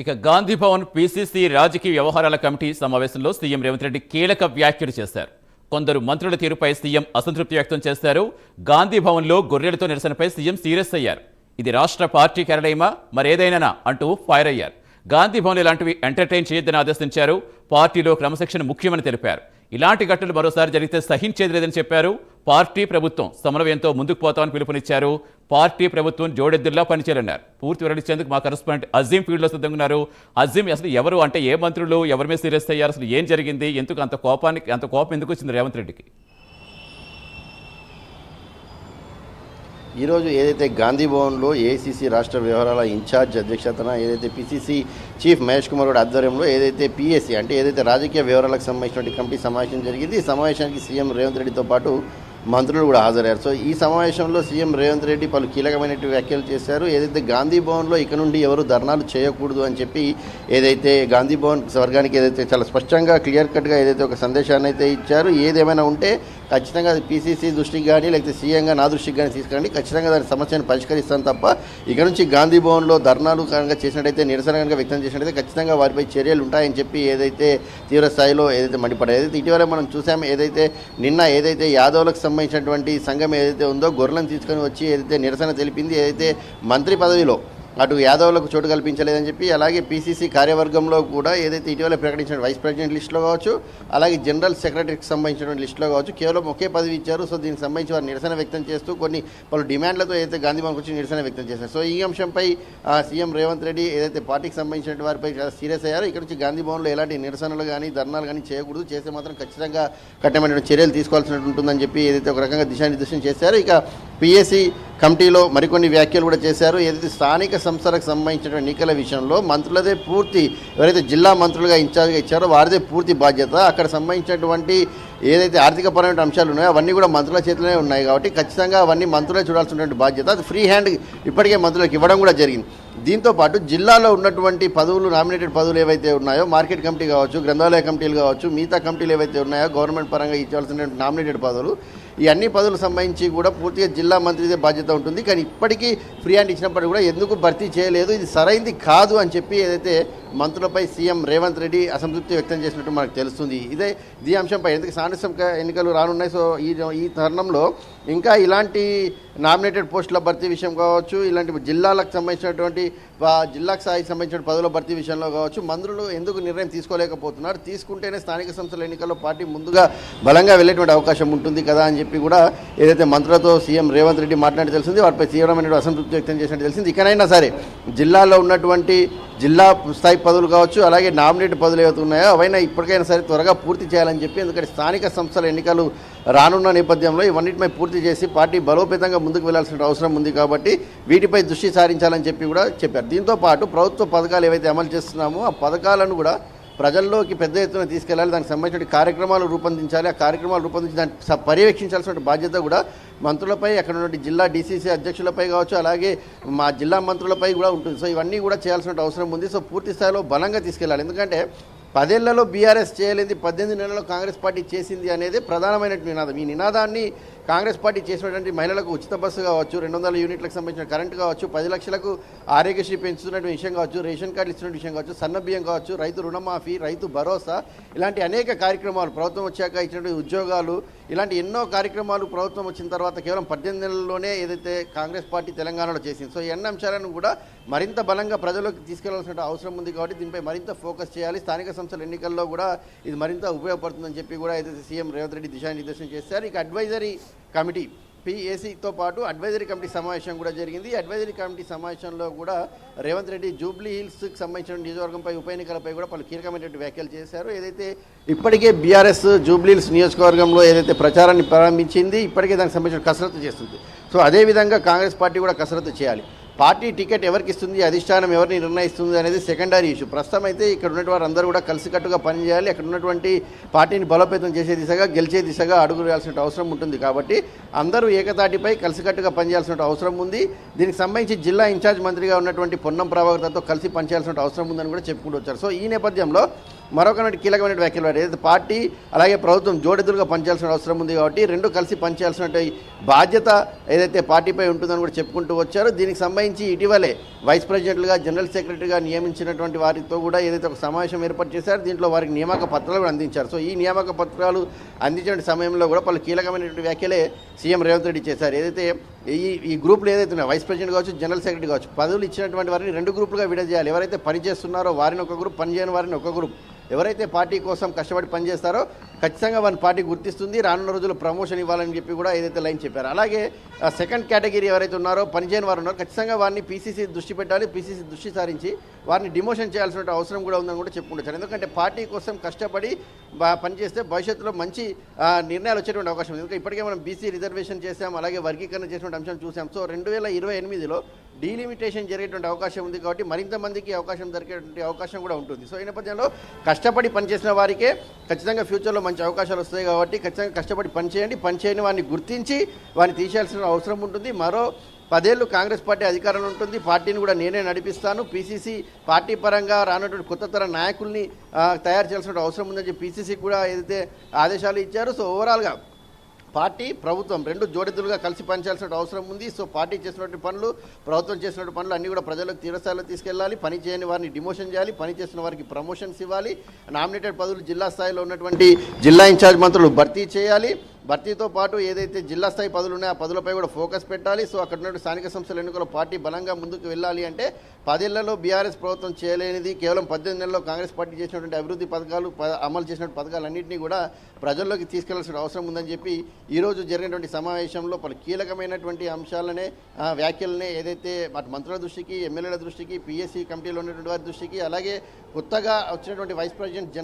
ఇక గాంధీ భవన్ పీసీసీ రాజకీయ వ్యవహారాల కమిటీ సమావేశంలో సీఎం రేవంత్ రెడ్డి కీలక వ్యాఖ్యలు చేశారు. కొందరు మంత్రుల తీరుపై సీఎం అసంతృప్తి వ్యక్తం చేశారు. గాంధీ భవన్లో గొర్రెలతో నిరసనపై సీఎం సీరియస్ అయ్యారు. ఇది రాష్ట్ర పార్టీ కార్యాలయమా మరేదైనా అంటూ ఫైర్ అయ్యారు. గాంధీ భవన్ ఇలాంటివి ఎంటర్టైన్ చేయొద్దని ఆదేశించారు. పార్టీలో క్రమశిక్షణ ముఖ్యమని తెలిపారు. ఇలాంటి ఘటనలు మరోసారి జరిగితే సహించేది లేదని చెప్పారు. పార్టీ ప్రభుత్వం సమన్వయంతో ముందుకు పోతామని పిలుపునిచ్చారు. పార్టీ ప్రభుత్వం జోడెద్దుల్లా పనిచేయాలన్నారు. పూర్తి వివరించేందుకు మా కరెస్పాండెంట్ అజీం ఫీల్డ్లో సిద్ధంగా ఉన్నారు అజీం అసలు ఎవరు అంటే ఏ మంత్రులు ఎవరి మీద సీరియస్ అయ్యారు అసలు ఏం జరిగింది ఎందుకు అంత కోపానికి అంత కోపం ఎందుకు వచ్చింది రేవంత్ రెడ్డికి? ఈరోజు ఏదైతే గాంధీ భవన్లో ఏసీసీ రాష్ట్ర వ్యవహారాల ఇన్ఛార్జ్ అధ్యక్షతన ఏదైతే పిసిసి చీఫ్ మహేష్ కుమార్ గౌడ్ ఆధ్వర్యంలో ఏదైతే పిఎస్సి అంటే ఏదైతే రాజకీయ వ్యవహారాలకు సంబంధించినటువంటి కమిటీ సమావేశం జరిగింది ఈ సమావేశానికి సీఎం రేవంత్ రెడ్డితో పాటు మంత్రులు కూడా హాజరయ్యారు. సో ఈ సమావేశంలో సీఎం రేవంత్ రెడ్డి పలు కీలకమైనటువంటి వ్యాఖ్యలు చేశారు. ఏదైతే గాంధీ భవన్లో ఇక నుండి ఎవరు ధర్నాలు చేయకూడదు అని చెప్పి ఏదైతే గాంధీ భవన్ వర్గానికి ఏదైతే చాలా స్పష్టంగా క్లియర్ కట్గా ఏదైతే ఒక సందేశాన్ని అయితే ఇచ్చారు ఏదేమైనా ఉంటే ఖచ్చితంగా అది పీసీసీ దృష్టికి కానీ లేకపోతే సీఎంగా నా దృష్టికి కానీ తీసుకురండి. ఖచ్చితంగా దాని సమస్యను పరిష్కరిస్తాను తప్ప ఇక నుంచి గాంధీ భవన్లో ధర్నాలు కనుక చేసినట్టయితే నిరసన కనుక వ్యక్తం చేసినట్టయితే ఖచ్చితంగా వారిపై చర్యలు ఉంటాయని చెప్పి ఏదైతే తీవ్ర స్థాయిలో ఏదైతే మండిపడ్డారు ఏదైతే ఇటీవల మనం చూసాము ఏదైతే నిన్న ఏదైతే యాదవులకు సంబంధించినటువంటి సంఘం ఏదైతే ఉందో గొర్రెలను తీసుకొని వచ్చి ఏదైతే నిరసన తెలిపింది ఏదైతే మంత్రి పదవిలో అటు యాదవులకు చోటు కల్పించలేదని చెప్పి అలాగే పీసీసీ కార్యవర్గంలో కూడా ఏదైతే ఇటీవల ప్రకటించిన వైస్ ప్రెసిడెంట్ లిస్టులో కావచ్చు అలాగే జనరల్ సెక్రటరీకి సంబంధించిన లిస్టులో కావచ్చు కేవలం ఒకే పదవి ఇచ్చారు. సో దీనికి సంబంధించి వారు నిరసన వ్యక్తం చేస్తూ కొన్ని పలు డిమాండ్లతో ఏదైతే గాంధీ భవన్కి వచ్చి నిరసన వ్యక్తం చేశారు. సో ఈ అంశంపై సీఎం రేవంత్ రెడ్డి ఏదైతే పార్టీకి సంబంధించిన వారిపై సీరియస్ అయ్యారు ఇక్కడ నుంచి గాంధీ భవన్లో ఎలాంటి నిరసనలు కానీ ధర్నాలు కానీ చేయకూడదు. చేస్తే మాత్రం ఖచ్చితంగా కఠినమైన చర్యలు తీసుకోవాల్సినట్టు ఉంటుందని చెప్పి ఏదైతే ఒక రకంగా దిశానిర్దేశం చేశారు ఇక పిఎస్సి కమిటీలో మరికొన్ని వ్యాఖ్యలు కూడా చేశారు. ఏదైతే స్థానిక సంస్థలకు సంబంధించిన ఎన్నికల విషయంలో మంత్రులదే పూర్తి ఎవరైతే జిల్లా మంత్రులుగా ఇన్ఛార్జ్గా ఇచ్చారో వారిదే పూర్తి బాధ్యత. అక్కడ సంబంధించినటువంటి ఏదైతే ఆర్థికపరమైన అంశాలు ఉన్నాయో అవన్నీ కూడా మంత్రుల చేతిలోనే ఉన్నాయి కాబట్టి ఖచ్చితంగా అవన్నీ మంత్రులే చూడాల్సినటువంటి బాధ్యత. అది ఫ్రీ హ్యాండ్ ఇప్పటికే మంత్రులకు ఇవ్వడం కూడా జరిగింది. దీంతో పాటు జిల్లాలో ఉన్నటువంటి పదవులు నామినేటెడ్ పదవులు ఏవైతే ఉన్నాయో మార్కెట్ కమిటీ కావచ్చు గ్రంథాలయ కమిటీలు కావచ్చు మిగతా కమిటీలు ఏవైతే ఉన్నాయో గవర్నమెంట్ పరంగా ఇవ్వాల్సిన నామినేటెడ్ పదవులు ఈ అన్ని పదవులకు సంబంధించి కూడా పూర్తిగా జిల్లా మంత్రిదే బాధ్యత ఉంటుంది. కానీ ఇప్పటికీ ఫ్రీ హ్యాండ్ ఇచ్చినప్పటికీ కూడా ఎందుకు భర్తీ చేయలేదు? ఇది సరైంది కాదు అని చెప్పి ఏదైతే మంత్రులపై సీఎం రేవంత్ రెడ్డి అసంతృప్తి వ్యక్తం చేసినట్టు మనకు తెలుస్తుంది. ఇదే ఈ అంశంపై ఎందుకు సాంస్కృతిక ఎన్నికలు రానున్నాయి? సో ఈ ఈ తరుణంలో ఇంకా ఇలాంటి నామినేటెడ్ పోస్టుల భర్తీ విషయం కావచ్చు ఇలాంటి జిల్లాలకు సంబంధించినటువంటి జిల్లాకు స్థాయికి సంబంధించిన పదవుల భర్తీ విషయంలో కావచ్చు మంత్రులు ఎందుకు నిర్ణయం తీసుకోలేకపోతున్నారు? తీసుకుంటేనే స్థానిక సంస్థల ఎన్నికల్లో పార్టీ ముందుగా బలంగా వెళ్ళేటువంటి అవకాశం ఉంటుంది కదా అని చెప్పి కూడా ఏదైతే మంత్రులతో సీఎం రేవంత్ రెడ్డి మాట్లాడి తెలిసింది వాటిపై తీవ్రమైన అసంతృప్తి వ్యక్తం చేసినట్టు తెలిసింది. ఇకనైనా సరే జిల్లాలో ఉన్నటువంటి జిల్లా స్థాయి పదవులు కావచ్చు అలాగే నామినేట్ పదవులు ఏవైతే ఉన్నాయో అవైనా ఇప్పటికైనా సరే త్వరగా పూర్తి చేయాలని చెప్పి ఎందుకంటే స్థానిక సంస్థల ఎన్నికలు రానున్న నేపథ్యంలో ఇవన్నిటిపై పూర్తి చేసి పార్టీ బలోపేతంగా ముందుకు వెళ్ళాల్సిన అవసరం ఉంది కాబట్టి వీటిపై దృష్టి సారించాలని చెప్పి కూడా చెప్పారు. దీంతో పాటు ప్రభుత్వ పథకాలు ఏవైతే అమలు చేస్తున్నామో ఆ పథకాలను కూడా ప్రజల్లోకి పెద్ద ఎత్తున తీసుకెళ్ళాలి దానికి సంబంధించిన కార్యక్రమాలు రూపొందించాలి ఆ కార్యక్రమాలు రూపొందించి దాన్ని పర్యవేక్షించాల్సిన బాధ్యత కూడా మంత్రులపై అక్కడ ఉన్న జిల్లా డీసీసీ అధ్యక్షులపై కావచ్చు అలాగే మా జిల్లా మంత్రులపై కూడా ఉంటుంది. సో ఇవన్నీ కూడా చేయాల్సిన అవసరం ఉంది. సో పూర్తి స్థాయిలో బలంగా తీసుకెళ్ళాలి. ఎందుకంటే పదేళ్ళలో బీఆర్ఎస్ చేయలేదు పద్దెనిమిది నెలల్లో కాంగ్రెస్ పార్టీ చేసింది అనేది ప్రధానమైన నినాదం. ఈ నినాదాన్ని కాంగ్రెస్ పార్టీ చేసినటువంటి మహిళలకు ఉచిత బస్సు కావచ్చు రెండు వందల యూనిట్లకు సంబంధించిన కరెంట్ కావచ్చు పది లక్షలకు ఆరోగ్యశ్రీ పెంచుతున్నటువంటి విషయం కావచ్చు రేషన్ కార్డులు ఇస్తున్న విషయం కావచ్చు సన్న బియ్యం కావచ్చు రైతు రుణమాఫీ రైతు భరోసా ఇలాంటి అనేక కార్యక్రమాలు ప్రభుత్వం వచ్చాక ఇచ్చినటువంటి ఉద్యోగాలు ఇలాంటి ఎన్నో కార్యక్రమాలు ప్రభుత్వం వచ్చిన తర్వాత కేవలం పద్దెనిమిది నెలల్లోనే ఏదైతే కాంగ్రెస్ పార్టీ తెలంగాణలో చేసింది. సో ఈ అన్ని అంశాలను కూడా మరింత బలంగా ప్రజలకు తీసుకెళ్ళాల్సిన అవసరం ఉంది కాబట్టి దీనిపై మరింత ఫోకస్ చేయాలి. స్థానిక సంస్థల ఎన్నికల్లో కూడా ఇది మరింత ఉపయోగపడుతుందని చెప్పి కూడా ఏదైతే సీఎం రేవంత్ రెడ్డి దిశానిర్దేశం చేశారు ఇక అడ్వైజరీ కమిటీ పిఏసీతో పాటు అడ్వైజరీ కమిటీ సమావేశం కూడా జరిగింది. అడ్వైజరీ కమిటీ సమావేశంలో కూడా రేవంత్ రెడ్డి జూబ్లీ హిల్స్కి సంబంధించిన నియోజకవర్గంపై ఉప ఎన్నికలపై కూడా పలు కీలకమైనటువంటి వ్యాఖ్యలు చేశారు. ఏదైతే ఇప్పటికే బీఆర్ఎస్ జూబ్లీ హిల్స్ నియోజకవర్గంలో ఏదైతే ప్రచారాన్ని ప్రారంభించింది ఇప్పటికే దానికి సంబంధించిన కసరత్తు చేస్తుంది. సో అదేవిధంగా కాంగ్రెస్ పార్టీ కూడా కసరత్తు చేయాలి. పార్టీ టికెట్ ఎవరికి ఇస్తుంది అధిష్టానం ఎవరిని నిర్ణయిస్తుంది అనేది సెకండరీ ఇష్యూ ప్రస్తుతం అయితే ఇక్కడ ఉన్నటువంటి వారందరూ కూడా కలిసికట్టుగా పనిచేయాలి అక్కడ ఉన్నటువంటి పార్టీని బలోపేతం చేసే దిశగా గెలిచే దిశగా అడుగు వేయాల్సిన అవసరం ఉంటుంది కాబట్టి అందరూ ఏకతాటిపై కలిసికట్టుగా పనిచేయాల్సిన అవసరం ఉంది. దీనికి సంబంధించి జిల్లా ఇన్ఛార్జ్ మంత్రిగా ఉన్నటువంటి పొన్నం ప్రభాకర్తో కలిసి పనిచేయాల్సిన అవసరం ఉందని కూడా చెప్పుకుంటూ వచ్చారు. సో ఈ నేపథ్యంలో మరొక కీలకమైన వ్యాఖ్యలు ఏదైతే పార్టీ అలాగే ప్రభుత్వం జోడెదురుగా పనిచేయాల్సిన అవసరం ఉంది కాబట్టి రెండు కలిసి పనిచేయాల్సిన బాధ్యత ఏదైతే పార్టీపై ఉంటుందని కూడా చెప్పుకుంటూ వచ్చారు. దీనికి సంబంధించి మినహాయించి ఇటీవలే వైస్ ప్రెసిడెంట్లుగా జనరల్ సెక్రటరీగా నియమించినటువంటి వారితో కూడా ఏదైతే ఒక సమావేశం ఏర్పాటు చేశారో దీంట్లో వారికి నియామక పత్రాలు కూడా అందించారు. సో ఈ నియామక పత్రాలు అందించిన సమయంలో కూడా పలు కీలకమైనటువంటి వ్యాఖ్యలే సీఎం రేవంత్ రెడ్డి చేశారు. ఏదైతే ఈ ఈ గ్రూపులు ఏదైతే ఉన్నాయో వైస్ ప్రెసిడెంట్ కావచ్చు జనరల్ సెక్రటరీ కావచ్చు పదవులు ఇచ్చినటువంటి వారిని రెండు గ్రూపులుగా విడదీయాలి. ఎవరైతే పనిచేస్తున్నారో వారిని ఒక గ్రూప్ పని చేయని వారిని ఒక గ్రూప్. ఎవరైతే పార్టీ కోసం కష్టపడి పనిచేస్తారో ఖచ్చితంగా వారిని పార్టీ గుర్తిస్తుంది. రానున్న రోజుల్లో ప్రమోషన్ ఇవ్వాలని చెప్పి కూడా ఏదైతే లైన్ చెప్పారు. అలాగే సెకండ్ కేటగిరీ ఎవరైతే ఉన్నారో పనిచేయని వారు ఉన్నారో ఖచ్చితంగా వారిని పీసీసీ దృష్టి పెట్టాలి పీసీసీ దృష్టి సారించి వారిని డిమోషన్ చేయాల్సిన అవసరం కూడా ఉందని కూడా చెప్పుకుంటారు ఎందుకంటే పార్టీ కోసం కష్టపడి పనిచేస్తే భవిష్యత్తులో మంచి నిర్ణయాలు వచ్చేటువంటి అవకాశం ఉంది. ఎందుకంటే ఇప్పటికే మనం బీసీ రిజర్వేషన్ చేసాం అలాగే వర్గీకరణ చేసినటువంటి అంశం చూసాం సో రెండు వేల ఇరవై ఎనిమిదిలో డీలిమిటేషన్ జరిగేటువంటి అవకాశం ఉంది కాబట్టి మరింత మందికి అవకాశం దొరికేటువంటి అవకాశం కూడా ఉంటుంది. సో ఈ నేపథ్యంలో కష్టపడి పనిచేసిన వారికే ఖచ్చితంగా ఫ్యూచర్లో మంచి అవకాశాలు వస్తాయి కాబట్టి ఖచ్చితంగా కష్టపడి పనిచేయండి. పనిచేయని వారిని గుర్తించి వారిని తీసేయాల్సిన అవసరం ఉంటుంది. మరో పదేళ్ళు కాంగ్రెస్ పార్టీ అధికారంలో ఉంటుంది. పార్టీని కూడా నేనే నడిపిస్తాను. పీసీసీ పార్టీ పరంగా రానటువంటి కొత్త తర నాయకుల్ని తయారు చేయాల్సిన అవసరం ఉందని చెప్పి పీసీసీ కూడా ఏదైతే ఆదేశాలు ఇచ్చారో సో ఓవరాల్గా పార్టీ ప్రభుత్వం రెండు జోడెద్దులుగా కలిసి పనిచేయాల్సిన అవసరం ఉంది. సో పార్టీ చేసినటువంటి పనులు ప్రభుత్వం చేసినటువంటి పనులు అన్నీ కూడా ప్రజలకు తీవ్రస్థాయిలో తీసుకెళ్ళాలి. పని చేయని వారిని డిమోషన్ చేయాలి. పని చేసిన వారికి ప్రమోషన్స్ ఇవ్వాలి. నామినేటెడ్ పదవులు జిల్లా స్థాయిలో ఉన్నటువంటి జిల్లా ఇన్ఛార్జ్ మంత్రులు భర్తీ చేయాలి. భర్తీతో పాటు ఏదైతే జిల్లా స్థాయి పదవులు ఉన్నాయో ఆ పదవులపై కూడా ఫోకస్ పెట్టాలి. సో అక్కడ స్థానిక సంస్థల ఎన్నికల్లో పార్టీ బలంగా ముందుకు వెళ్ళాలి అంటే పదేళ్ళలో బీఆర్ఎస్ ప్రభుత్వం చేయలేనిది కేవలం పద్దెనిమిది నెలల్లో కాంగ్రెస్ పార్టీ చేసినటువంటి అభివృద్ధి పథకాలు ప- అమలు చేసినటువంటి పథకాలన్నింటినీ కూడా ప్రజల్లోకి తీసుకెళ్ళాల్సిన అవసరం ఉందని చెప్పి ఈరోజు జరిగినటువంటి సమావేశంలో పలు కీలకమైనటువంటి అంశాలనే వ్యాఖ్యలనే ఏదైతే అటు మంత్రుల దృష్టికి ఎమ్మెల్యేల దృష్టికి పిఎస్సి కమిటీలో ఉన్నటువంటి వారి దృష్టికి అలాగే కొత్తగా వచ్చినటువంటి వైస్ ప్రెసిడెంట్